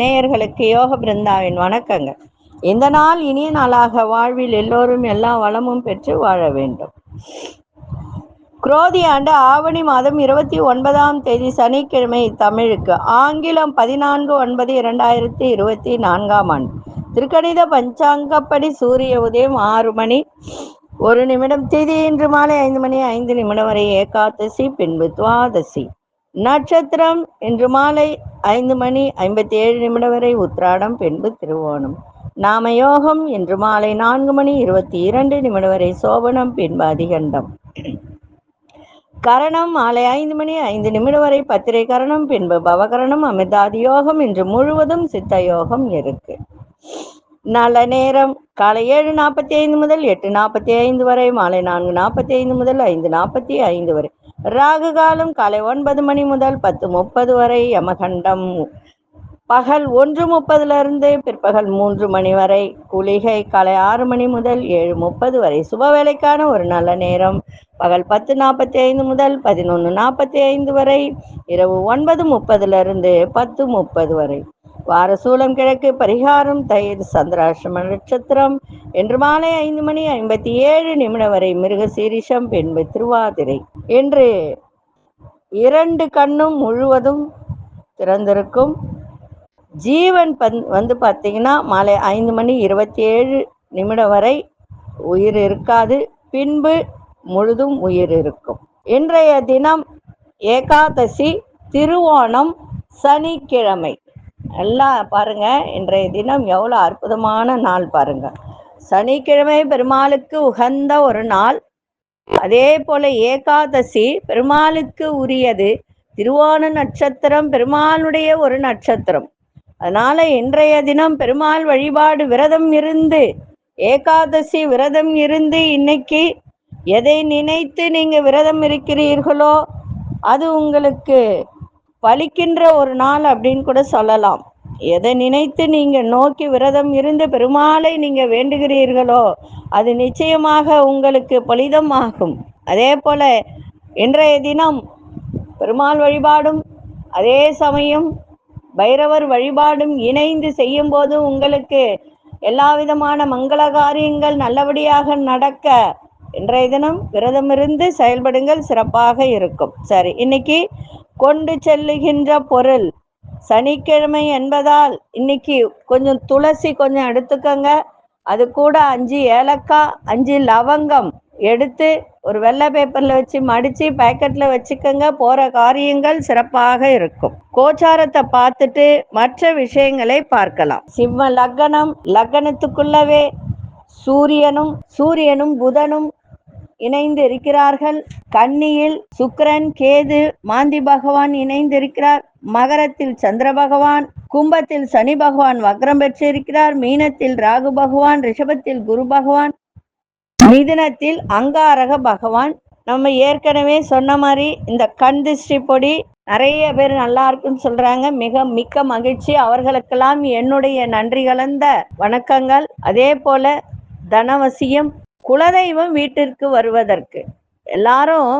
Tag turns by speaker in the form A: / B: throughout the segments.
A: நேயர்களுக்கு யோக பிருந்தாவின் வணக்கங்கள் இந்த நாள் இனிய நாளாக வாழ்வில் எல்லோரும் எல்லா வளமும் பெற்று வாழ வேண்டும். குரோதி ஆண்டு ஆவணி மாதம் இருபத்தி ஒன்பதாம் தேதி சனிக்கிழமை தமிழுக்கு ஆங்கிலம் பதினான்கு ஒன்பது இரண்டாயிரத்தி இருபத்தி நான்காம் ஆண்டு. திருக்கணித பஞ்சாங்கப்படி சூரிய உதயம் ஆறு மணி ஒரு நிமிடம் திதி இன்று மாலை ஐந்து மணி ஐந்து நிமிடம் வரை ஏகாதசி பின்பு துவாதசி. நட்சத்திரம் இன்று மாலை ஐந்து மணி ஐம்பத்தி ஏழு நிமிடம் வரை உத்ராடம் பின்பு திருவோணம். நாம யோகம் இன்று மாலை நான்கு மணி இருபத்தி இரண்டு நிமிடம் வரை சோபனம் பின்பு அதிகண்டம். கரணம் மாலை ஐந்து மணி ஐந்து நிமிடம் வரை பத்திரை கரணம் பின்பு பவகரணம் அமிர்தாதி யோகம் இன்று முழுவதும் சித்த யோகம் இருக்கு. நல்ல நேரம். காலை ஏழு நாற்பத்தி ஐந்து முதல் எட்டு நாற்பத்தி ஐந்து வரை மாலை நான்கு நாற்பத்தி ஐந்து முதல் ஐந்து நாற்பத்தி ஐந்து வரை. ராகு காலம் காலை ஒன்பது மணி முதல் பத்து முப்பது வரை யமகண்டம் பகல் ஒன்று முப்பதுல இருந்து பிற்பகல் மூன்று மணி வரை குளிகை காலை ஆறு மணி முதல் ஏழு முப்பது வரை. சுப வேலைக்கான ஒரு நல்ல நேரம். பகல் பத்து நாற்பத்தி ஐந்து முதல் பதினொன்று நாற்பத்தி ஐந்து வரை இரவு ஒன்பது முப்பதுல இருந்து பத்து முப்பது வரை. வாரசூலம் கிழக்கு பரிகாரம் தயிர் சந்திராசிரம நட்சத்திரம். என்று மாலை ஐந்து மணி ஐம்பத்தி ஏழு நிமிடம் வரை மிருக சீரிஷம் பின்பு திருவாதிரை. என்று இரண்டு கண்ணும் முழுவதும் திறந்திருக்கும். ஜீவன் பந் வந்து பார்த்தீங்கன்னா மாலை ஐந்து மணி இருபத்தி ஏழு நிமிடம் வரை உயிர் இருக்காது. பின்பு முழுதும் உயிர் இருக்கும். இன்றைய தினம் ஏகாதசி திருவோணம் சனிக்கிழமை. எல்லாம் பாருங்க. இன்றைய தினம் எவ்வளோ அற்புதமான நாள் பாருங்க. சனிக்கிழமை பெருமாளுக்கு உகந்த ஒரு நாள். அதே போல ஏகாதசி பெருமாளுக்கு உரியது. திருவோண நட்சத்திரம் பெருமாளுடைய ஒரு நட்சத்திரம். அதனால இன்றைய தினம் பெருமாள் வழிபாடு விரதம் இருந்து ஏகாதசி விரதம் இருந்து இன்னைக்கு எதை நினைத்து நீங்க விரதம் இருக்கிறீர்களோ அது உங்களுக்கு பலிக்கின்ற ஒரு நாள் அப்படின்னு கூட சொல்லலாம். எதை நினைத்து நீங்க நோக்கி விரதம் இருந்து பெருமாளை நீங்க வேண்டுகிறீர்களோ அது நிச்சயமாக உங்களுக்கு பலிதமாகும் அதே போல இன்றைய தினம் பெருமாள் வழிபாடும் அதே சமயம் பைரவர் வழிபாடும் இணைந்து செய்யும் போது உங்களுக்கு எல்லா விதமான மங்கள காரியங்கள் நல்லபடியாக நடக்க இன்றைய தினம் விரதமிருந்து செயல்படுங்கள் சிறப்பாக இருக்கும். சரி இன்னைக்கு கொண்டு செல்லுகின்ற பொருள். சனிக்கிழமை என்பதால் இன்னைக்கு கொஞ்சம் துளசி கொஞ்சம் எடுத்துக்கோங்க. அது கூட அஞ்சு ஏலக்காய் அஞ்சு லவங்கம் எடுத்து ஒரு வெள்ளை பேப்பர்ல வச்சு மடிச்சு பேக்கெட்ல வச்சுக்கோங்க. போற காரியங்கள் சிறப்பாக இருக்கும். கோச்சாரத்தை பார்த்துட்டு மற்ற விஷயங்களை பார்க்கலாம். சிம்ம லக்னம் லக்னத்துக்குள்ளவே சூரியனும் சூரியனும் புதனும் இணைந்து இருக்கிறார்கள் கன்னியில் சுக்கரன் கேது மாந்தி பகவான் இணைந்து இருக்கிறார் மகரத்தில் சந்திர பகவான் கும்பத்தில் சனி பகவான் வக்ரம் பெற்றிருக்கிறார். மீனத்தில் ராகு பகவான் ரிஷபத்தில் குரு பகவான். மிதுனத்தில் அங்காரக பகவான். நம்ம ஏற்கனவே சொன்ன மாதிரி இந்த கண் திருஷ்டி பொடி நிறைய பேர் நல்லா இருக்குன்னு சொல்றாங்க. மிக மிக்க மகிழ்ச்சி. அவர்களுக்கெல்லாம் என்னுடைய நன்றி கலந்த வணக்கங்கள். அதே போல தனவசியம் குலதெய்வம் வீட்டிற்கு வருவதற்கு. எல்லாரும்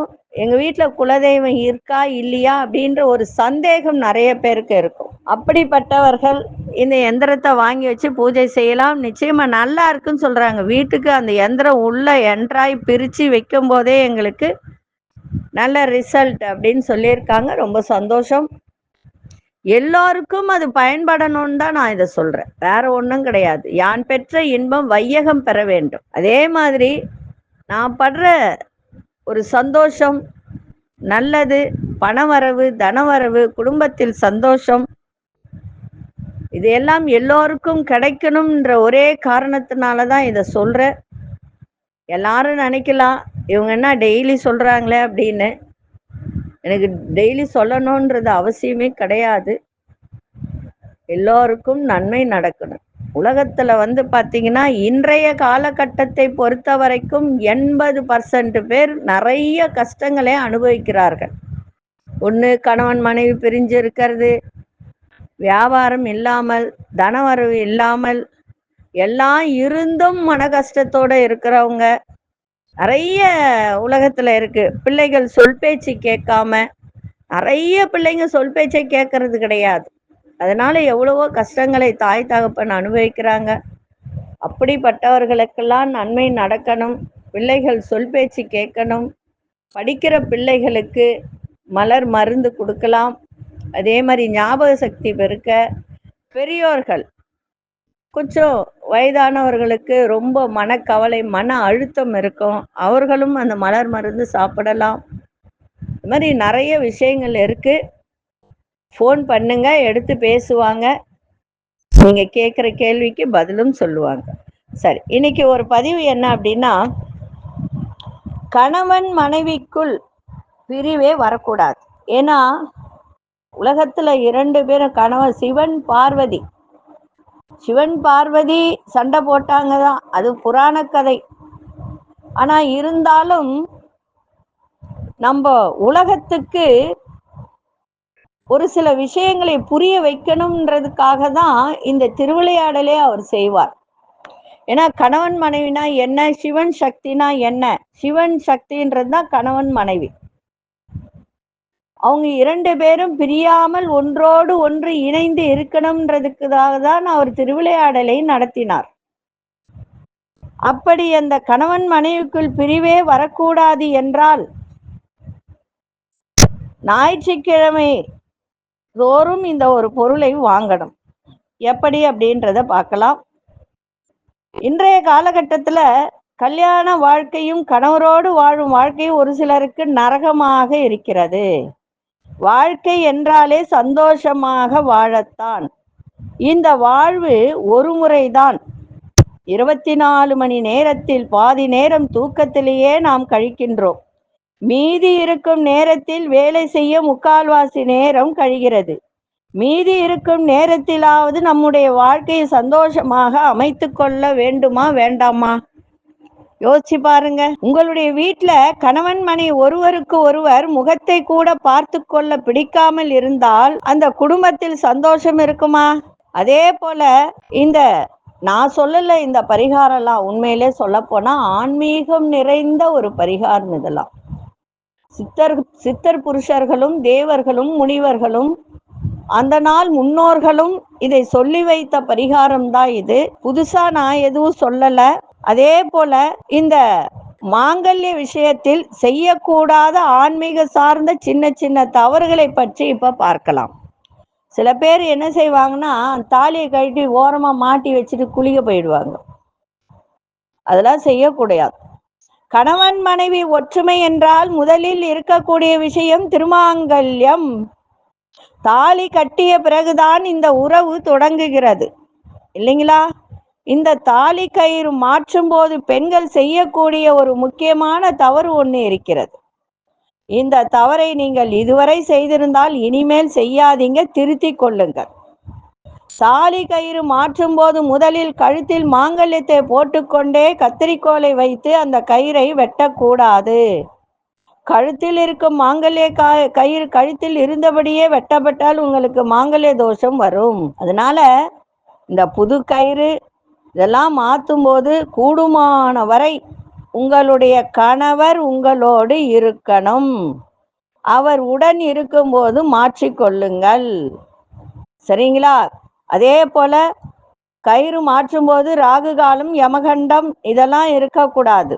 A: எங்க வீட்டுல குலதெய்வம் இருக்கா இல்லையா அப்படின்ற ஒரு சந்தேகம் நிறைய பேருக்கு இருக்கும். அப்படிப்பட்டவர்கள் இந்த எந்திரத்தை வாங்கி வச்சு பூஜை செய்யலாம். நிச்சயமா நல்லா இருக்குன்னு சொல்றாங்க. வீட்டுக்கு அந்த எந்திரம் உள்ள என்ட்ராய் பிரிச்சு வைக்கும் போதே எங்களுக்கு நல்ல ரிசல்ட் அப்படின்னு சொல்லியிருக்காங்க. ரொம்ப சந்தோஷம். எல்லாருக்கும் அது பயன்படணும்னு தான் நான் இதை சொல்றேன். வேற ஒன்றும் கிடையாது. யான் பெற்ற இன்பம் வையகம் பெற வேண்டும். அதே மாதிரி நான் படுற ஒரு சந்தோஷம் நல்லது பணவரவு தனவரவு குடும்பத்தில் சந்தோஷம் இது எல்லாம் எல்லோருக்கும் கிடைக்கணும்ன்ற ஒரே காரணத்தினால தான் இதை சொல்கிறேன் எல்லாரும் நினைக்கலாம் இவங்க என்ன டெய்லி சொல்றாங்களே அப்படின்னு. எனக்கு டெய்லி சொல்லணுன்றது அவசியமே கிடையாது. எல்லோருக்கும் நன்மை நடக்கணும். உலகத்துல வந்து பாத்தீங்கன்னா இன்றைய காலகட்டத்தை பொறுத்த வரைக்கும் எண்பது பர்சன்ட் பேர் நிறைய கஷ்டங்களை அனுபவிக்கிறார்கள். ஒன்று கணவன் மனைவி பிரிஞ்சு இருக்கிறது வியாபாரம் இல்லாமல் தனவரவு இல்லாமல் எல்லாம் இருந்தும் மன கஷ்டத்தோட இருக்கிறவங்க நிறைய உலகத்துல இருக்கு. பிள்ளைகள் சொல் பேச்சு கேட்காம நிறைய பிள்ளைங்க சொல் பேச்சை கேட்கறது கிடையாது. அதனால எவ்வளவோ கஷ்டங்களை தாய் தகப்பன் அனுபவிக்கிறாங்க. அப்படிப்பட்டவர்களுக்கெல்லாம் நன்மை நடக்கணும். பிள்ளைகள் சொல் பேச்சு கேட்கணும். படிக்கிற பிள்ளைகளுக்கு மலர் மருந்து கொடுக்கலாம். அதே மாதிரி ஞாபக சக்தி பெருக்க பெரியோர்கள் கொஞ்சம் வயதானவர்களுக்கு ரொம்ப மனக்கவலை மன அழுத்தம் இருக்கும். அவர்களும் அந்த மலர் மருந்து சாப்பிடலாம். இது மாதிரி நிறைய விஷயங்கள் இருக்கு. ஃபோன் பண்ணுங்க எடுத்து பேசுவாங்க. நீங்க கேட்குற கேள்விக்கு பதிலும் சொல்லுவாங்க. சரி இன்னைக்கு ஒரு பதிவு என்ன அப்படின்னா கணவன் மனைவிக்குள் பிரிவே வரக்கூடாது. ஏன்னா உலகத்துல இரண்டு பேரும் கணவன் சிவன் பார்வதி. சிவன் பார்வதி சண்டை போட்டாங்க தான் அது புராண கதை. ஆனா இருந்தாலும் நம்ம உலகத்துக்கு ஒரு சில விஷயங்களை புரிய வைக்கணும்ன்றதுக்காக தான் இந்த திருவிளையாடலே அவர் செய்வார். ஏன்னா கணவன் மனைவினா என்ன சிவன் சக்தினா என்ன? சிவன் சக்தின்றது தான் கணவன் மனைவி. அவங்க இரண்டு பேரும் பிரியாமல் ஒன்றோடு ஒன்று இணைந்து இருக்கணும்ன்றதுக்காக தான் அவர் திருவிளையாடலை நடத்தினார். அப்படி அந்த கணவன் மனைவிக்குள் பிரிவே வரக்கூடாது என்றால் ஞாயிற்றுக்கிழமை தோறும் இந்த ஒரு பொருளை வாங்கணும். எப்படி அப்படின்றத பார்க்கலாம். இன்றைய காலகட்டத்துல கல்யாண வாழ்க்கையும் கணவரோடு வாழும் வாழ்க்கையும் ஒரு சிலருக்கு நரகமாக இருக்கிறது. வாழ்க்கை என்றாலே சந்தோஷமாக வாழத்தான். இந்த வாழ்வு ஒரு முறைதான். இருபத்தி நாலு மணி நேரத்தில் பாதி நேரம் தூக்கத்திலேயே நாம் கழிக்கின்றோம். மீதி இருக்கும் நேரத்தில் வேலை செய்ய முக்கால்வாசி நேரம் கழிகிறது. மீதி இருக்கும் நேரத்திலாவது நம்முடைய வாழ்க்கையை சந்தோஷமாக அமைத்து கொள்ள வேண்டுமா வேண்டாமா? யோசிச்சு பாருங்க. உங்களுடைய வீட்டுல கணவன் மணி ஒருவருக்கு ஒருவர் முகத்தை கூட பார்த்து கொள்ள பிடிக்காமல் இருந்தால் அந்த குடும்பத்தில் சந்தோஷம் இருக்குமா? அதே போல இந்த நான் சொல்லல இந்த பரிகாரம்லாம் உண்மையிலே சொல்ல போனா ஆன்மீகம் நிறைந்த ஒரு பரிகாரம் இதெல்லாம். சித்தர் சித்தர் புருஷர்களும் தேவர்களும் முனிவர்களும் அந்த நாள் முன்னோர்களும் இதை சொல்லி வைத்த பரிகாரம் தான் இது. புதுசா நான் எதுவும் சொல்லல. அதே போல இந்த மாங்கல்ய விஷயத்தில் செய்யக்கூடாத ஆன்மீக சார்ந்த சின்ன சின்ன தவறுகளை பற்றி இப்ப பார்க்கலாம். சில பேர் என்ன செய்வாங்கன்னா தாலியை கழட்டி ஓரமா மாட்டி வச்சுட்டு குளிக்க போயிடுவாங்க. அதெல்லாம் செய்யக்கூடாது. கணவன் மனைவி ஒற்றுமை என்றால் முதலில் இருக்கக்கூடிய விஷயம் திருமாங்கல்யம். தாலி கட்டிய பிறகுதான் இந்த உறவு தொடங்குகிறது. இல்லைங்களா? இந்த தாலி கயிறு மாற்றும் போது பெண்கள் செய்யக்கூடிய ஒரு முக்கியமான தவறு ஒன்று இருக்கிறது. இந்த தவறை நீங்கள் இதுவரை செய்திருந்தால் இனிமேல் செய்யாதீங்க திருத்திக் கொள்ளுங்கள். தாலி கயிறு மாற்றும் போது முதலில் கழுத்தில் மாங்கல்யத்தை போட்டுக்கொண்டே கத்திரிக்கோலை வைத்து அந்த கயிறை வெட்டக்கூடாது. கழுத்தில் இருக்கும் மாங்கல்ய கயிறு கழுத்தில் இருந்தபடியே வெட்டப்பட்டால் உங்களுக்கு மாங்கல்ய தோஷம் வரும். அதனால இந்த புது கயிறு இதெல்லாம் மாற்றும் போது கூடுமான வரை உங்களுடைய கணவர் உங்களோடு இருக்கணும். அவர் உடன் இருக்கும்போது மாற்றிக்கொள்ளுங்கள் சரிங்களா? அதே போல கயிறு மாற்றும்போது ராகு காலம் யமகண்டம் இதெல்லாம் இருக்கக்கூடாது.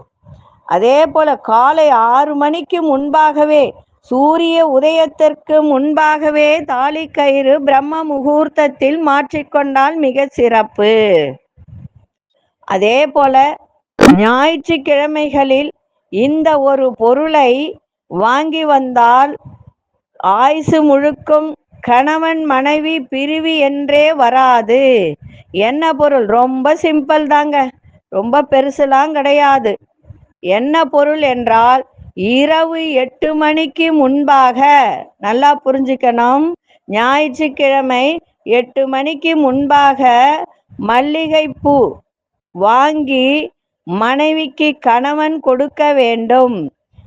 A: அதே போல காலை ஆறு மணிக்கு முன்பாகவே சூரிய உதயத்திற்கு முன்பாகவே தாலி கயிறு பிரம்ம முகூர்த்தத்தில் மாற்றிக்கொண்டால் மிக சிறப்பு. அதே போல ஞாயிற்றுக்கிழமைகளில் இந்த ஒரு பொருளை வாங்கி வந்தால் ஆயுசு முழுக்கும் கணவன் மனைவி பிரிவு என்றே வராது. என்ன பொருள்? ரொம்ப சிம்பிள் தாங்க. ரொம்ப பெருசுலாம் கிடையாது. என்ன பொருள் என்றால் இரவு எட்டு மணிக்கு முன்பாக நல்லா புரிஞ்சுக்கணும். ஞாயிற்றுக்கிழமை எட்டு மணிக்கு முன்பாக மல்லிகைப்பூ. வாங்கி மனைவிக்கு கணவன் கொடுக்க வேண்டும்.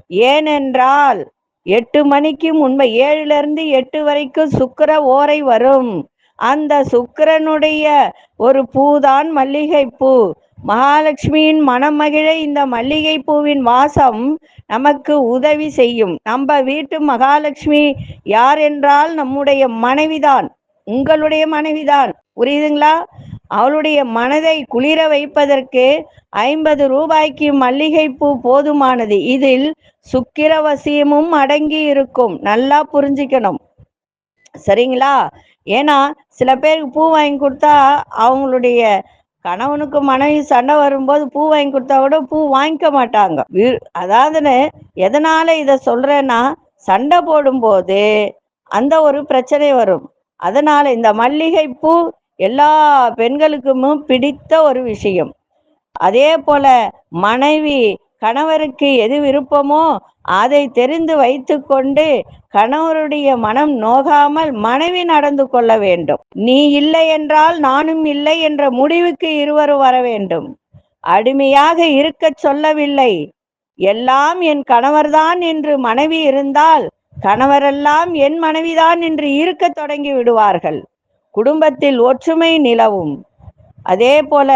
A: ஏனென்றால் எட்டு மணிக்கு முன்பு ஏழுல இருந்து எட்டு வரைக்கும் சுக்கர ஓரை வரும். அந்த சுக்கரனுடைய ஒரு பூதான் மல்லிகை பூ மகாலட்சுமியின் மனம் மகிழ இந்த மல்லிகை பூவின் வாசம் நமக்கு உதவி செய்யும். நம்ம வீட்டு மகாலட்சுமி யார் என்றால் நம்முடைய மனைவிதான். உங்களுடைய மனைவிதான். புரியுதுங்களா? அவளுடைய மனதை குளிர வைப்பதற்கு ஐம்பது ரூபாய்க்கு மல்லிகைப்பூ போதுமானது. இதில் சுக்கிரவசியமும் அடங்கி இருக்கும் நல்லா புரிஞ்சுக்கணும். சரிங்களா? ஏன்னா சில பேருக்கு பூ வாங்கி கொடுத்தா அவங்களுடைய கணவனுக்கு மனைவி சண்டை வரும்போது பூ வாங்கி கொடுத்தா கூட பூ வாங்கிக்க மாட்டாங்க. அதாவதுன்னு எதனால இதை சொல்றேன்னா சண்டை போடும்போது அந்த ஒரு பிரச்சனை வரும். அதனால இந்த மல்லிகை பூ எல்லா பெண்களுக்குமே பிடித்த ஒரு விஷயம். அதே போல மனைவி கணவருக்கு எது விருப்பமோ அதை தெரிந்து வைத்துக்கொண்டு கணவருடைய மனம் நோகாமல் மனைவி நடந்து கொள்ள வேண்டும். நீ இல்லை என்றால் நானும் இல்லை என்ற முடிவுக்கு இருவரும் வர வேண்டும். அடிமையாக இருக்கச் சொல்லவில்லை. எல்லாம் என் கணவர்தான் என்று மனைவி இருந்தால் கணவரெல்லாம் என் மனைவிதான் என்று இருக்கத் தொடங்கி விடுவார்கள். குடும்பத்தில் ஒற்றுமை நிலவும். அதே போல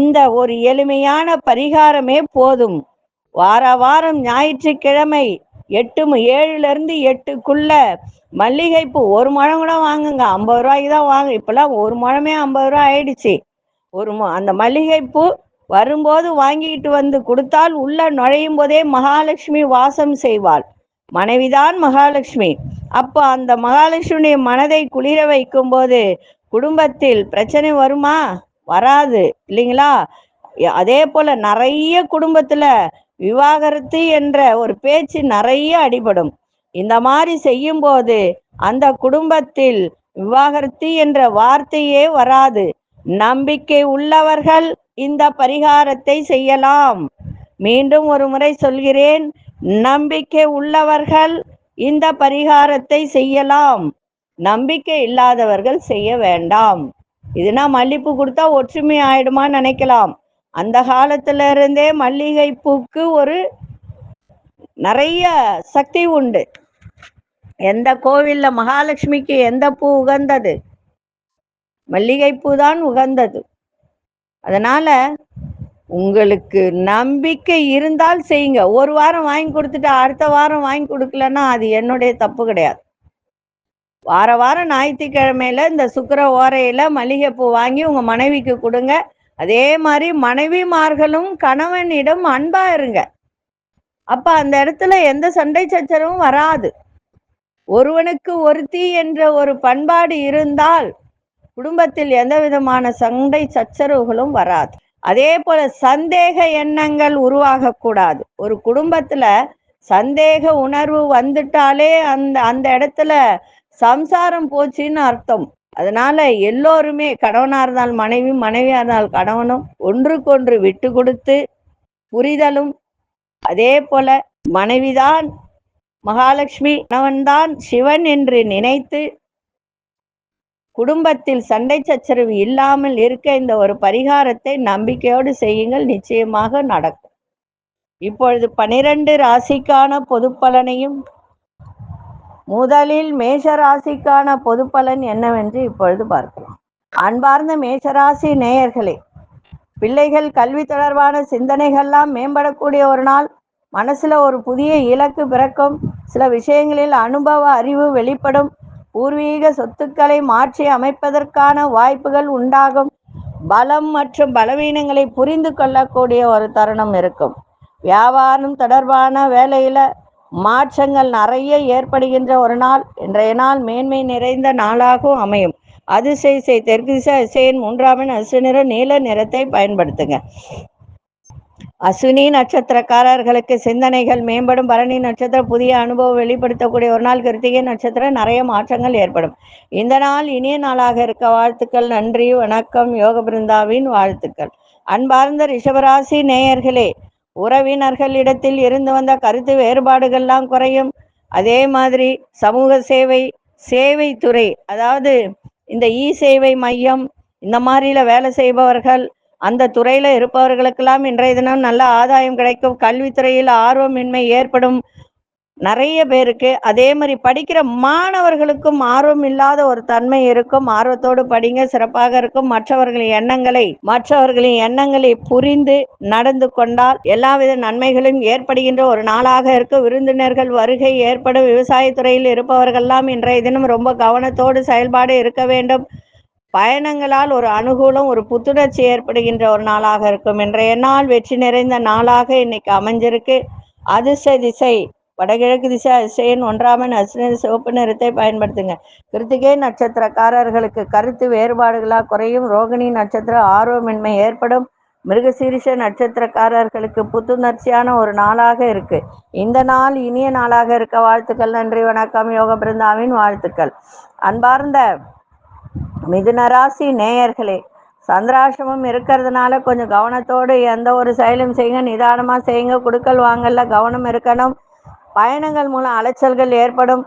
A: இந்த ஒரு எளிமையான பரிகாரமே போதும். வார வாரம் ஞாயிற்றுக்கிழமை எட்டு ஏழுல இருந்து எட்டுக்குள்ள மல்லிகைப்பூ ஒரு முழம் கூட வாங்குங்க. ஐம்பது ரூபாய்க்கு தான் வாங்க. இப்பெல்லாம் ஒரு முழமே ஐம்பது ரூபா ஆயிடுச்சு. ஒரு அந்த மல்லிகைப்பூ வரும்போது வாங்கிட்டு வந்து கொடுத்தால் உள்ள நுழையும் போதே மகாலட்சுமி வாசம் செய்வாள். மனைவிதான் மகாலட்சுமி. அப்போ அந்த மகாலட்சுமி மனதை குளிர வைக்கும் போது குடும்பத்தில் பிரச்சனை வருமா? வராது இல்லைங்களா? அதே போல நிறைய குடும்பத்துல விவாகரத்து என்ற ஒரு பேச்சு நிறைய அடிபடும். இந்த மாதிரி செய்யும்போது அந்த குடும்பத்தில் விவாகரத்து என்ற வார்த்தையே வராது. நம்பிக்கை உள்ளவர்கள் இந்த பரிகாரத்தை செய்யலாம். மீண்டும் ஒரு முறை சொல்கிறேன். நம்பிக்கை உள்ளவர்கள் இந்த பரிகாரத்தை செய்யலாம். நம்பிக்கை இல்லாதவர்கள் செய்ய வேண்டாம். இதுனா மல்லிப்பூ கொடுத்தா ஒற்றுமை ஆயிடுமான்னு நினைக்கலாம். அந்த காலத்துல இருந்தே மல்லிகை பூக்கு ஒரு நிறைய சக்தி உண்டு. எந்த கோவில்ல மகாலட்சுமிக்கு எந்த பூ உகந்தது? மல்லிகைப்பூ தான் உகந்தது. அதனால உங்களுக்கு நம்பிக்கை இருந்தால் செய்யுங்க. ஒரு வாரம் வாங்கி கொடுத்துட்டு அடுத்த வாரம் வாங்கி கொடுக்கலன்னா அது என்னுடைய தப்பு கிடையாது. வார வாரம் ஞாயிற்றுக்கிழமையில இந்த சுக்கிர ஓரையில மல்லிகைப்பூ வாங்கி உங்க மனைவிக்கு கொடுங்க. அதே மாதிரி மனைவிமார்களும் கணவனிடம் அன்பா இருங்க. அப்ப அந்த இடத்துல எந்த சண்டை சச்சரவும் வராது. ஒருவனுக்கு ஒருத்தி என்ற ஒரு பண்பாடு இருந்தால் குடும்பத்தில் எந்த விதமான சண்டை சச்சரவுகளும் வராது. அதே போல சந்தேக எண்ணங்கள் உருவாகக்கூடாது. ஒரு குடும்பத்துல சந்தேக உணர்வு வந்துட்டாலே அந்த அந்த இடத்துல சம்சாரம் போச்சுன்னு அர்த்தம். அதனால எல்லோருமே கணவனா இருந்தால் மனைவி மனைவியா இருந்தால் கணவனும் ஒன்றுக்கொன்று விட்டு கொடுத்து புரிதலும். அதே போல மனைவிதான் மகாலட்சுமி கணவன்தான் சிவன் என்று நினைத்து குடும்பத்தில் சண்டை சச்சரவு இல்லாமல் இருக்க இந்த ஒரு பரிகாரத்தை நம்பிக்கையோடு செய்யுங்கள். நிச்சயமாக நடக்கும். இப்பொழுது பனிரெண்டு ராசிக்கான பொது பலனையும் முதலில் மேஷ ராசிக்கான பொது பலன் என்னவென்று இப்பொழுது பார்க்கலாம். அன்பார்ந்த மேஷராசி நேயர்களே பிள்ளைகள் கல்வி தொடர்பான சிந்தனைகள்லாம் மேம்படக்கூடிய ஒரு நாள். மனசுல ஒரு புதிய இலக்கு பிறக்கும். சில விஷயங்களில் அனுபவ அறிவு வெளிப்படும். பூர்வீக சொத்துக்களை மாற்றி அமைப்பதற்கான வாய்ப்புகள் உண்டாகும். பலம் மற்றும் பலவீனங்களை புரிந்து கொள்ளக்கூடிய ஒரு தருணம் இருக்கும். வியாபாரம் தொடர்பான வேலையில மாற்றங்கள் நிறைய ஏற்படுகின்ற ஒரு நாள். இன்றைய நாள் மேன்மை நிறைந்த நாளாகவும் அமையும். அதிசய தெற்கு திசை அதிசயின் மூன்றாம் அசு நிற நீல நிறத்தை பயன்படுத்துங்க. அஸ்வினி நட்சத்திரக்காரர்களுக்கு சிந்தனைகள் மேம்படும் பரணி நட்சத்திரம் புதிய அனுபவம் வெளிப்படுத்தக்கூடிய ஒரு நாள் கிருத்திகை நட்சத்திரம் நிறைய மாற்றங்கள் ஏற்படும். இந்த நாள் இனிய நாளாக இருக்க வாழ்த்துக்கள் நன்றி வணக்கம் யோக பிருந்தாவின் வாழ்த்துக்கள். அன்பார்ந்த ரிஷபராசி நேயர்களே உறவினர்களிடத்தில் இருந்து வந்த கருத்து வேறுபாடுகள்லாம் குறையும். அதே மாதிரி சமூக சேவை சேவை துறை அதாவது இந்த இ சேவை மையம் இந்த மாதிரில வேலை செய்பவர்கள் அந்த துறையில இருப்பவர்களுக்கெல்லாம் இன்றைய தினம் நல்ல ஆதாயம் கிடைக்கும். கல்வித்துறையில் ஆர்வமின்மை ஏற்படும் நிறைய பேருக்கு. அதே மாதிரி படிக்கிற மாணவர்களுக்கும் ஆர்வம் இல்லாத ஒரு தன்மை இருக்கும். ஆர்வத்தோடு படிங்க சிறப்பாக இருக்கும். மற்றவர்களின் எண்ணங்களை மற்றவர்களின் எண்ணங்களை புரிந்து நடந்து கொண்டால் எல்லாவித நன்மைகளும் ஏற்படுகின்ற ஒரு நாளாக இருக்கும் விருந்தினர்கள் வருகை ஏற்படும். விவசாயத்துறையில் இருப்பவர்கள்லாம் இன்றைய தினம் ரொம்ப கவனத்தோடு செயல்பாடு இருக்க வேண்டும். பயணங்களால் ஒரு அனுகூலம் ஒரு புத்துணர்ச்சி ஏற்படுகின்ற ஒரு நாளாக இருக்கும். இன்றைய நாள் வெற்றி நிறைந்த நாளாக இன்னைக்கு அமைஞ்சிருக்கு. அதிர்ஷ்ட திசை வடகிழக்கு திசை அதிசயன் ஒன்றாமன் அஸ்வினி சிவப்பு நிறத்தை பயன்படுத்துங்க. கிருத்திகை நட்சத்திரக்காரர்களுக்கு கருத்து வேறுபாடுகளாக குறையும். ரோகிணி நட்சத்திர ஆர்வமின்மை ஏற்படும். மிருகசீரிஷ நட்சத்திரக்காரர்களுக்கு புத்துணர்ச்சியான ஒரு நாளாக இருக்கு. இந்த நாள் இனிய நாளாக இருக்க. வாழ்த்துக்கள் நன்றி வணக்கம். யோக பிருந்தாவின் வாழ்த்துக்கள். அன்பார்ந்த மிதுனராசி நேயர்களே சந்திராசிரமம் இருக்கிறதுனால கொஞ்சம் கவனத்தோடு எந்த ஒரு செயலும் செய்யுங்க நிதானமாக செய்யுங்க குடுக்கல் வாங்கல கவனம் இருக்கணும் பயணங்கள் மூலம் அலைச்சல்கள் ஏற்படும்.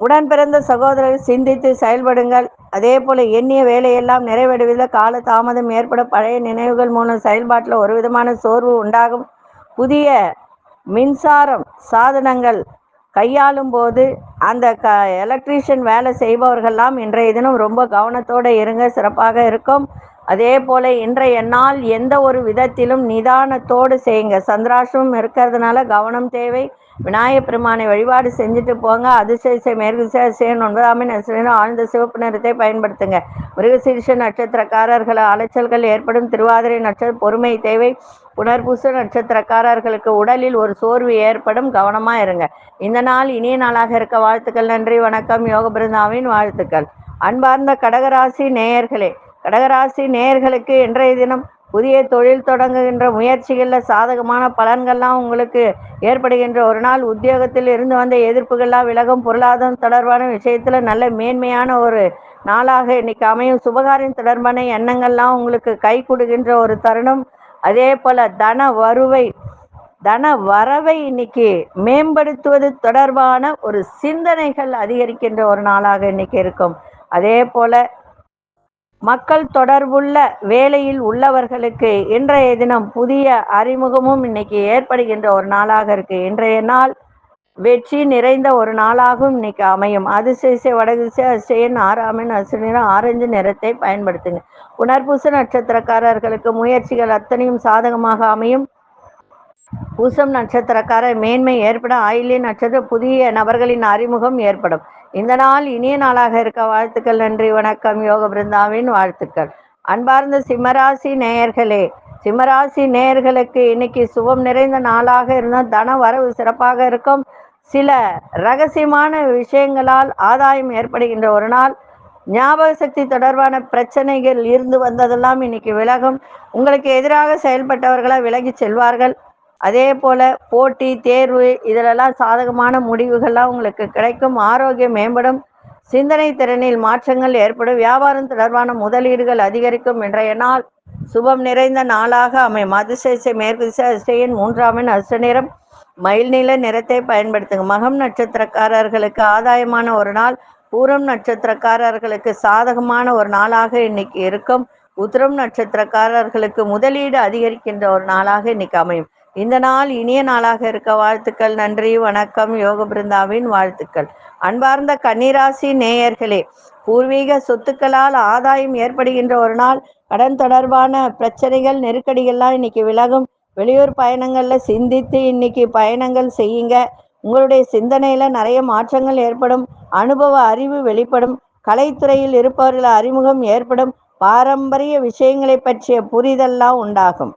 A: உடன் பிறந்த சகோதரர்கள் சிந்தித்து செயல்படுங்கள். அதே போல எண்ணிய வேலையெல்லாம் நிறைவேடுவதில் கால தாமதம் ஏற்படும் பழைய நினைவுகள் மூலம் செயல்பாட்டில் ஒரு விதமான சோர்வு உண்டாகும். புதிய மின்சாரம் சாதனங்கள் கையாளும் போது அந்த க எலக்ட்ரீஷியன் வேலை செய்பவர்கள்லாம் இன்றைய தினம் ரொம்ப கவனத்தோடு இருங்க சிறப்பாக இருக்கும். அதே போல இன்றைய நாள் எந்த ஒரு விதத்திலும் நிதானத்தோடு செய்யுங்க. சந்திராசிரமம் இருக்கிறதுனால கவனம் தேவை. விநாயகப் பெருமானை வழிபாடு செஞ்சுட்டு போங்க. அதிசயசை மேற்கு சேன் ஒன்பதாம் நட்சத்திரம் ஆழ்ந்த சிவப்பு நிறத்தை பயன்படுத்துங்க. மிருகசீர்ஷ நட்சத்திரக்காரர்கள் அலைச்சல்கள் ஏற்படும். திருவாதிரை நட்சத்திர பொறுமை தேவை. புனர்பூச நட்சத்திரக்காரர்களுக்கு உடலில் ஒரு சோர்வு ஏற்படும். கவனமா இருங்க. இந்த நாள் இனிய நாளாக இருக்க வாழ்த்துக்கள் நன்றி வணக்கம். யோக பிருந்தாவின் வாழ்த்துக்கள். அன்பார்ந்த கடகராசி நேயர்களே கடகராசி நேயர்களுக்கு இன்றைய தினம் புதிய தொழில் தொடங்குகின்ற முயற்சிகளில் சாதகமான பலன்கள்லாம் உங்களுக்கு ஏற்படுகின்ற ஒரு நாள். உத்தியோகத்தில் இருந்து வந்த எதிர்ப்புகள்லாம் விலகும். பொருளாதாரம் தொடர்பான விஷயத்தில் நல்ல மேன்மையான ஒரு நாளாக இன்னைக்கு அமையும். சுபகாரியம் தொடர்பான எண்ணங்கள்லாம் உங்களுக்கு கை கொடுக்கின்ற ஒரு தருணம். அதே போல தன வருவை தன வரவை இன்னைக்கு மேம்படுத்துவது தொடர்பான ஒரு சிந்தனைகள் அதிகரிக்கின்ற ஒரு நாளாக இன்னைக்கு இருக்கும். அதே போல மக்கள் தொடர்புள்ள வேலையில் உள்ளவர்களுக்கு இன்றைய தினம் புதிய அறிமுகமும் இன்னைக்கு ஏற்படுகின்ற ஒரு நாளாக இருக்கு. இன்றைய நாள் வெற்றி நிறைந்த ஒரு நாளாகவும் இன்னைக்கு அமையும். அதிசய வடகிசை அசையன் ஆறாமின் அசுநிறம் ஆரஞ்சு நிறத்தை பயன்படுத்துங்க. உணர்பூச நட்சத்திரக்காரர்களுக்கு முயற்சிகள் அத்தனையும் சாதகமாக அமையும். பூசம் நட்சத்திரக்காரர் மேன்மை ஏற்பட ஆயிலே நட்சத்திர புதிய நபர்களின் அறிமுகம் ஏற்படும். இந்த நாள் இனிய நாளாக இருக்க வாழ்த்துக்கள் நன்றி வணக்கம். யோக பிருந்தாவின் வாழ்த்துக்கள். அன்பார்ந்த சிம்மராசி நேயர்களே சிம்மராசி நேர்களுக்கு இன்னைக்கு சுபம் நிறைந்த நாளாக இருந்தால் தன வரவு சிறப்பாக இருக்கும். சில ரகசியமான விஷயங்களால் ஆதாயம் ஏற்படுகின்ற ஒரு நாள். ஞாபக சக்தி தொடர்பான பிரச்சனைகள் இருந்து வந்ததெல்லாம் இன்னைக்கு விலகும். உங்களுக்கு எதிராக செயல்பட்டவர்களாக விலகி செல்வார்கள். அதே போல போட்டி தேர்வு இதிலெல்லாம் சாதகமான முடிவுகள்லாம் உங்களுக்கு கிடைக்கும். ஆரோக்கியம் மேம்படும். சிந்தனை திறனில் மாற்றங்கள் ஏற்படும். வியாபாரம் தொடர்பான முதலீடுகள் அதிகரிக்கும் இன்றைய நாள் சுபம் நிறைந்த நாளாக அமையும். அதிசய மேற்கு திசை அதிசயின் மூன்றாமின் அசு நிறம். மயில் நில நிறத்தை பயன்படுத்துங்க. மகம் நட்சத்திரக்காரர்களுக்கு ஆதாயமான ஒரு நாள். பூரம் நட்சத்திரக்காரர்களுக்கு சாதகமான ஒரு நாளாக இன்னைக்கு இருக்கும். உத்திரம் நட்சத்திரக்காரர்களுக்கு முதலீடு அதிகரிக்கின்ற ஒரு நாளாக இன்னைக்கு அமையும். இந்த நாள் இனிய நாளாக இருக்க வாழ்த்துக்கள். நன்றி வணக்கம். யோக பிருந்தாவின் வாழ்த்துக்கள். அன்பார்ந்த கன்னிராசி நேயர்களே பூர்வீக சொத்துக்களால் ஆதாயம் ஏற்படுகின்ற ஒரு நாள். கடன் தொடர்பான பிரச்சனைகள் நெருக்கடிகள்லாம் இன்னைக்கு விலகும். வெளியூர் பயணங்கள்ல சிந்தித்து இன்னைக்கு பயணங்கள் செய்யுங்க. உங்களுடைய சிந்தனையில நிறைய மாற்றங்கள் ஏற்படும். அனுபவ அறிவு வெளிப்படும். கலைத்துறையில் இருப்பவர்கள் அறிமுகம் ஏற்படும். பாரம்பரிய விஷயங்களை பற்றிய புரிதல்லாம் உண்டாகும்.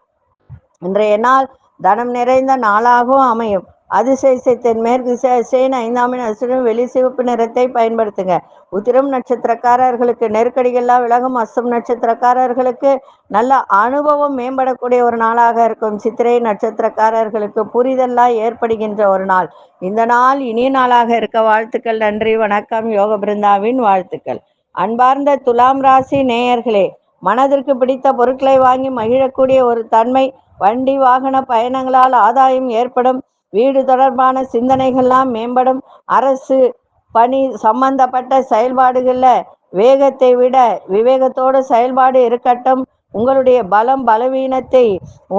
A: இன்றைய நாள் தனம் நிறைந்த நாளாகவும் அமையும். அதிசய மேற்கு சேன ஐந்தாமின் அசுரம் வெளி சிவப்பு நிறத்தை பயன்படுத்துங்க. உத்திரம் நட்சத்திரக்காரர்களுக்கு நெருக்கடிகள்லாம் விலகும் அஸ்தம் நட்சத்திரக்காரர்களுக்கு நல்ல அனுபவம் மேம்படக்கூடிய ஒரு நாளாக இருக்கும். சித்திரை நட்சத்திரக்காரர்களுக்கு புரிதல்லாம் ஏற்படுகின்ற ஒரு நாள். இந்த நாள் இனிய நாளாக இருக்க வாழ்த்துக்கள் நன்றி வணக்கம். யோக பிருந்தாவின் வாழ்த்துக்கள். அன்பார்ந்த துலாம் ராசி நேயர்களே மனதிற்கு பிடித்த பொருட்களை வாங்கி மகிழக்கூடிய ஒரு தன்மை வண்டி வாகன பயணங்களால் ஆதாயம் ஏற்படும். வீடு தொடர்பான சிந்தனைகள்லாம் மேம்படும். அரசு பணி சம்பந்தப்பட்ட செயல்பாடுகளில் வேகத்தை விட விவேகத்தோடு செயல்பாடு இருக்கட்டும். உங்களுடைய பலம் பலவீனத்தை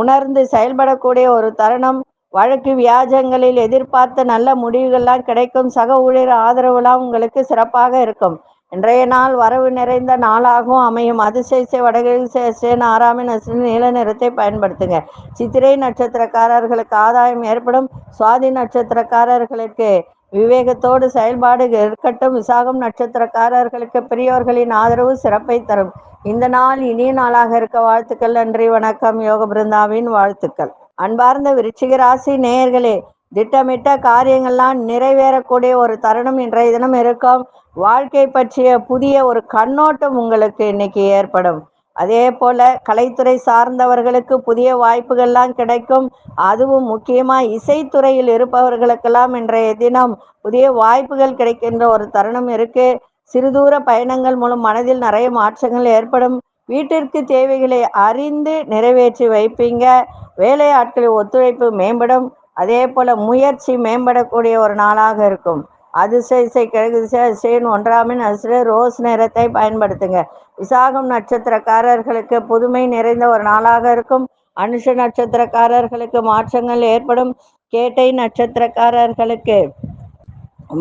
A: உணர்ந்து செயல்படக்கூடிய ஒரு தருணம். வழக்கு வியாஜங்களில் எதிர்பார்த்த நல்ல முடிவுகள்லாம் கிடைக்கும். சக ஊழியர் ஆதரவுலாம் உங்களுக்கு சிறப்பாக இருக்கும். இன்றைய நாள் வரவு நிறைந்த நாளாகவும் அமையும். அதிசய வடகிழக்கு ஆறாமின் நீல நிறத்தை பயன்படுத்துங்க. சித்திரை நட்சத்திரக்காரர்களுக்கு ஆதாயம் ஏற்படும். சுவாதி நட்சத்திரக்காரர்களுக்கு விவேகத்தோடு செயல்பாடு இருக்கட்டும். விசாகம் நட்சத்திரக்காரர்களுக்கு பெரியோர்களின் ஆதரவு சிறப்பை தரும். இந்த நாள் இனிய நாளாக இருக்க வாழ்த்துக்கள் நன்றி வணக்கம். யோக பிருந்தாவின் வாழ்த்துக்கள். அன்பார்ந்த விருச்சிக ராசி நேயர்களே திட்டமிட்ட காரியங்கள்லாம் நிறைவேறக்கூடிய ஒரு தருணம் இன்றைய தினம் இருக்கும். வாழ்க்கை பற்றிய புதிய ஒரு கண்ணோட்டம் உங்களுக்கு இன்னைக்கு ஏற்படும். அதே போல கலைத்துறை சார்ந்தவர்களுக்கு புதிய வாய்ப்புகள்லாம் கிடைக்கும். அதுவும் முக்கியமா இசைத்துறையில் இருப்பவர்களுக்கெல்லாம் இன்றைய தினம் புதிய வாய்ப்புகள் கிடைக்கின்ற ஒரு தருணம் இருக்கு. சிறுதூர பயணங்கள் மூலம் மனதில் நிறைய மாற்றங்கள் ஏற்படும். வீட்டிற்கு தேவைகளை அறிந்து நிறைவேற்றி வைப்பீங்க. வேலை ஆட்களின் ஒத்துழைப்பு மேம்படும். அதே போல் முயற்சி மேம்படக்கூடிய ஒரு நாளாக இருக்கும். அதிசய கிழக்கு திசை ஒன்றாமின் அதிசய ரோஸ் நிறத்தை பயன்படுத்துங்க. விசாகம் நட்சத்திரக்காரர்களுக்கு புதுமை நிறைந்த ஒரு நாளாக இருக்கும். அனுஷ நட்சத்திரக்காரர்களுக்கு மாற்றங்கள் ஏற்படும். கேட்டை நட்சத்திரக்காரர்களுக்கு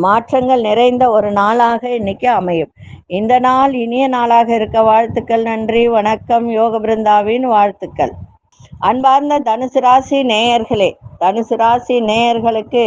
A: மாற்றங்கள் நிறைந்த ஒரு நாளாக இன்னைக்கு அமையும். இந்த நாள் இனிய நாளாக இருக்க வாழ்த்துக்கள் நன்றி வணக்கம் யோக பிருந்தாவின் வாழ்த்துக்கள். அன்பார்ந்த தனுசு ராசி நேயர்களே தனுசு ராசி நேயர்களுக்கு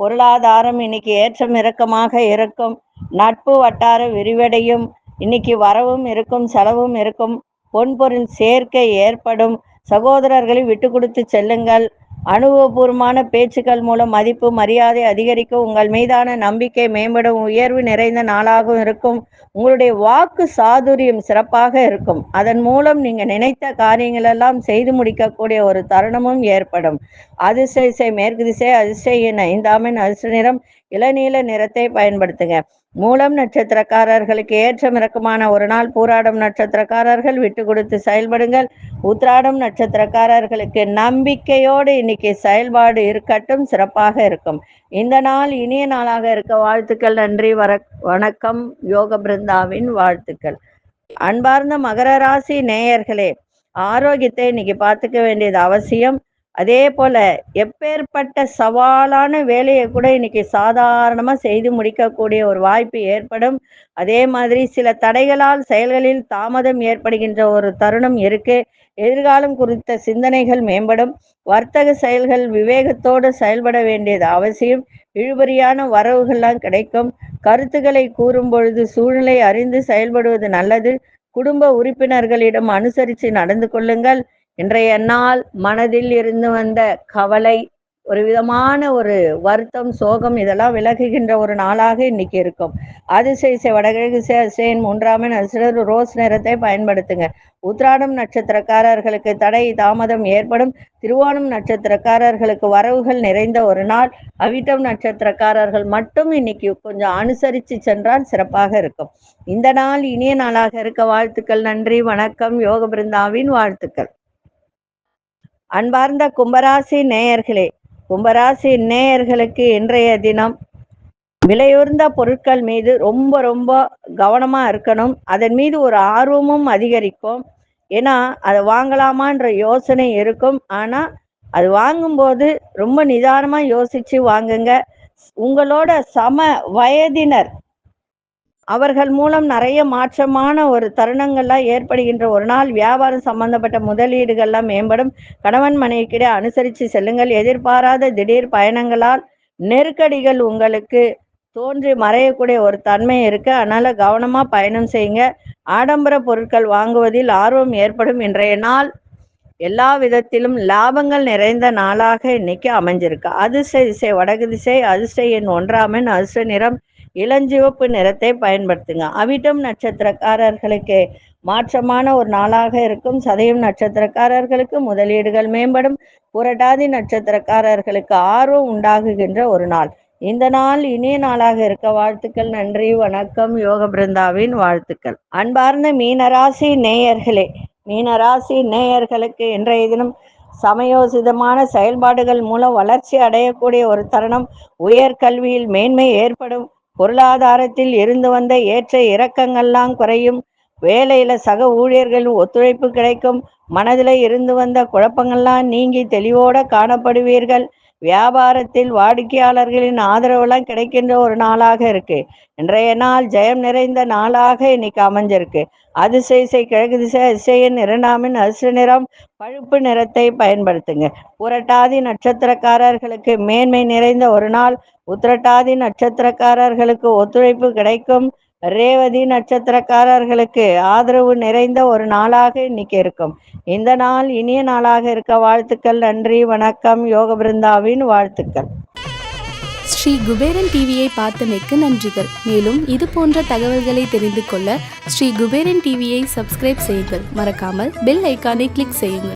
A: பொருளாதாரம் இன்னைக்கு ஏற்றம் இறக்கமாக இருக்கும். நட்பு வட்டார விரிவடையும். இன்னைக்கு வரவும் இருக்கும் செலவும் இருக்கும். பொன்பொருள் சேர்க்கை ஏற்படும். சகோதரர்களை விட்டு கொடுத்து செல்லுங்கள். அனுபவபூர்வமான பேச்சுக்கள் மூலம் மதிப்பு மரியாதை அதிகரிக்க உங்கள் மீதான நம்பிக்கை மேம்படும். உயர்வு நிறைந்த நாளாகவும் இருக்கும். உங்களுடைய வாக்கு சாதுரியம் சிறப்பாக இருக்கும். அதன் மூலம் நீங்க நினைத்த காரியங்கள் எல்லாம் செய்து முடிக்கக்கூடிய ஒரு தருணமும் ஏற்படும். அதிசய மேற்கு திசை அதிசயின் ஐந்தாமின் அதிர்ஷ்ட நிறம் இளநீல நிறத்தை பயன்படுத்துங்க மூலம் நட்சத்திரக்காரர்களுக்கு ஏற்றம் இறக்கமான ஒரு நாள் பூராடும் நட்சத்திரக்காரர்கள் விட்டு கொடுத்து செயல்படுங்கள். உத்ராடும் நட்சத்திரக்காரர்களுக்கு நம்பிக்கையோடு இன்னைக்கு செயல்பாடு இருக்கட்டும் சிறப்பாக இருக்கும். இந்த நாள் இனிய நாளாக இருக்க வாழ்த்துக்கள் நன்றி வர வணக்கம். யோக பிருந்தாவின் வாழ்த்துக்கள். அன்பார்ந்த மகர ராசி நேயர்களே ஆரோக்கியத்தை இன்னைக்கு பார்த்துக்க வேண்டியது அவசியம். அதே போல எப்பேற்பட்ட சவாலான வேலையை கூட இன்னைக்கு சாதாரணமா செய்து முடிக்கக்கூடிய ஒரு வாய்ப்பு ஏற்படும். அதே மாதிரி சில தடைகளால் செயல்களில் தாமதம் ஏற்படுகின்ற ஒரு தருணம் இருக்கு. எதிர்காலம் குறித்த சிந்தனைகள் மேம்படும். வர்த்தக செயல்கள் விவேகத்தோடு செயல்பட வேண்டியது அவசியம். இழுபறியான வரவுகள்லாம் கிடைக்கும். கருத்துக்களை கூறும் பொழுது சூழ்நிலை அறிந்து செயல்படுவது நல்லது. குடும்ப உறுப்பினர்களிடம் அனுசரித்து நடந்து கொள்ளுங்கள். இன்றைய நாள் மனதில் இருந்து வந்த கவலை ஒரு விதமான ஒரு வருத்தம் சோகம் இதெல்லாம் விலகுகின்ற ஒரு நாளாக இன்னைக்கு இருக்கும். அதிசய வடகிழக்கு சேன் மூன்றாம் சிறர் ரோஸ் நிறத்தை பயன்படுத்துங்க. உத்ராடம் நட்சத்திரக்காரர்களுக்கு தடை தாமதம் ஏற்படும். திருவோணம் நட்சத்திரக்காரர்களுக்கு வரவுகள் நிறைந்த ஒரு நாள். அவிட்டம் நட்சத்திரக்காரர்கள் மட்டும் இன்னைக்கு கொஞ்சம் அனுசரித்து சென்றால் சிறப்பாக இருக்கும். இந்த நாள் இனிய நாளாக இருக்க வாழ்த்துக்கள். நன்றி வணக்கம். யோக பிருந்தாவின் வாழ்த்துக்கள். அன்பார்ந்த கும்பராசி நேயர்களே கும்பராசி நேயர்களுக்கு இன்றைய தினம் விலையுர்ந்த பொருட்கள் மீது ரொம்ப ரொம்ப கவனமா இருக்கணும். அதன் மீது ஒரு ஆர்வமும் அதிகரிக்கும். ஏன்னா அதை வாங்கலாமான்ற யோசனை இருக்கும். ஆனா அது வாங்கும்போது ரொம்ப நிதானமா யோசிச்சு வாங்குங்க. உங்களோட சம வயதினர் அவர்கள் மூலம் நிறைய மாற்றமான ஒரு தருணங்கள்லாம் ஏற்படுகின்ற ஒரு நாள் வியாபாரம் சம்பந்தப்பட்ட முதலீடுகள்லாம் மேம்படும். கணவன் மனைவிக்கிடையே அனுசரித்து செல்லுங்கள். எதிர்பாராத திடீர் பயணங்களால் நெருக்கடிகள் உங்களுக்கு தோன்றி மறையக்கூடிய ஒரு தன்மை இருக்கு. அதனால கவனமா பயணம் செய்யுங்க. ஆடம்பர பொருட்கள் வாங்குவதில் ஆர்வம் ஏற்படும். இன்றைய நாள் எல்லா விதத்திலும் லாபங்கள் நிறைந்த நாளாக இன்னைக்கு அமைஞ்சிருக்கு. அதிர்ஷ்ட திசை வடகு திசை அதிர்ஷ்ட எண் ஒன்றாமன் அதிர்ஷ்ட நிறம் இளஞ்சிவப்பு நிறத்தை பயன்படுத்துங்க. அவிட்டம் நட்சத்திரக்காரர்களுக்கு மாற்றமான ஒரு நாளாக இருக்கும். சதயம் நட்சத்திரக்காரர்களுக்கு முதலீடுகள் மேம்படும். புரட்டாதி நட்சத்திரக்காரர்களுக்கு ஆர்வம் உண்டாகுகின்ற ஒரு நாள். இந்த நாள் இனிய நாளாக இருக்க வாழ்த்துக்கள் நன்றி வணக்கம் யோக பிருந்தாவின் வாழ்த்துக்கள். அன்பார்ந்த மீனராசி நேயர்களே மீனராசி நேயர்களுக்கு இன்றைய தினம் சமயோசிதமான செயல்பாடுகள் மூலம் வளர்ச்சி அடையக்கூடிய ஒரு தருணம். உயர்கல்வியில் மேன்மை ஏற்படும். பொருளாதாரத்தில் இருந்து வந்த ஏற்ற இறக்கங்கள்லாம் குறையும். வேலையில சக ஊழியர்களின் ஒத்துழைப்பு கிடைக்கும். மனதில் இருந்து வந்த குழப்பங்கள்லாம் நீங்கி தெளிவோட காணப்படுவீர்கள். வியாபாரத்தில் வாடிக்கையாளர்களின் ஆதரவுலாம் கிடைக்கின்ற ஒரு நாளாக இருக்கு. இன்றைய நாள் ஜெயம் நிறைந்த நாளாக இன்னைக்கு அமைஞ்சிருக்கு. அதிசயிசை கிழக்கு திசை அதிசயன் இரண்டாமின் அரிசி நிறம் பழுப்பு நிறத்தை பயன்படுத்துங்க. புரட்டாதி நட்சத்திரக்காரர்களுக்கு மேன்மை நிறைந்த ஒரு நாள். உத்திரட்டாதி நட்சத்திரக்காரர்களுக்கு ஒத்துழைப்பு கிடைக்கும். ரேவதி நட்சத்திரக்காரர்களுக்கு ஆதரவு நிறைந்த ஒரு நாளாக இன்னைக்கு இருக்கும். இந்த நாள் இனிய நாளாக இருக்க வாழ்த்துக்கள் நன்றி வணக்கம் யோக பிருந்தாவின் வாழ்த்துக்கள்.
B: ஸ்ரீ குபேரன் டிவியை பார்த்தமைக்கு நன்றிகள். மேலும் இது போன்ற தகவல்களை தெரிந்து கொள்ள ஸ்ரீ குபேரன் டிவியை சப்ஸ்கிரைப் செய்யுங்கள். மறக்காமல் பெல் ஐக்கானை கிளிக் செய்யுங்கள்.